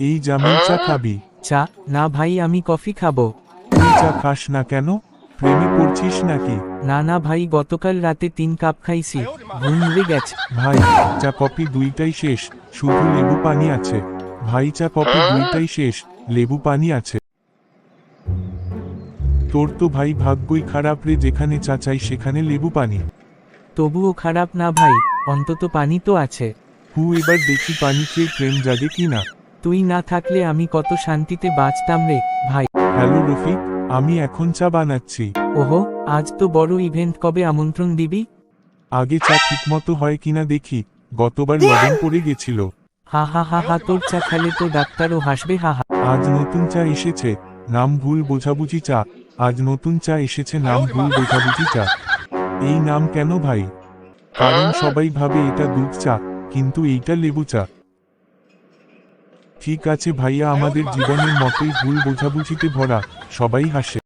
এই জামিল চা খাবি। চা? না ভাই আমি কফি খাব। তুই চা খাস না কেন? প্রেমে পড়ছিস নাকি? না না ভাই গতকাল রাতে তিন কাপ খাইছি। ঘুম উড়ে গেছে। ভাই চা কফি দুইটাই শেষ শুধু লেবু পানি আছে। ভাই চা কফি দুইটাই শেষ লেবু পানি আছে। তোর তো ভাই ভাগ্যই খারাপ রে যেখানে চা চাই সেখানে লেবু পানি। তবুও খারাপ না ভাই অন্তত পানি তো আছে। হু এবার দেখি পানি খেয়ে প্রেম জাগে কিনা। তুই না থাকলে আমি কত শান্তিতে বাঁচতাম রে ভাই। হ্যালো রফিক আমি এখন চা বানাচ্ছি। ওহো আজ তো বড় ইভেন্ট কবে আমন্ত্রণ দিবি? আগে চা ঠিকমতো হয় কিনা দেখি গতবার লবণ পড়ে গেছিল। হা হা হা হা তোর চা খেলে তো ডাক্তারও হাসবে হা হা। আজ নতুন চা এসেছে নাম ভুল বোঝাবুঝি চা। আজ নতুন চা এসেছে নাম ভুল বোঝাবুঝি চা। এই নাম কেন ভাই? কারণ সবাই ভাবে এটা দুধ চা। কিন্তু এইটা লেবু চা। ঠিক আছে ভাইয়া, আমাদের জীবনের মতোই ভুল বোঝাবুঝিতে ভরা, সবাই হাসে।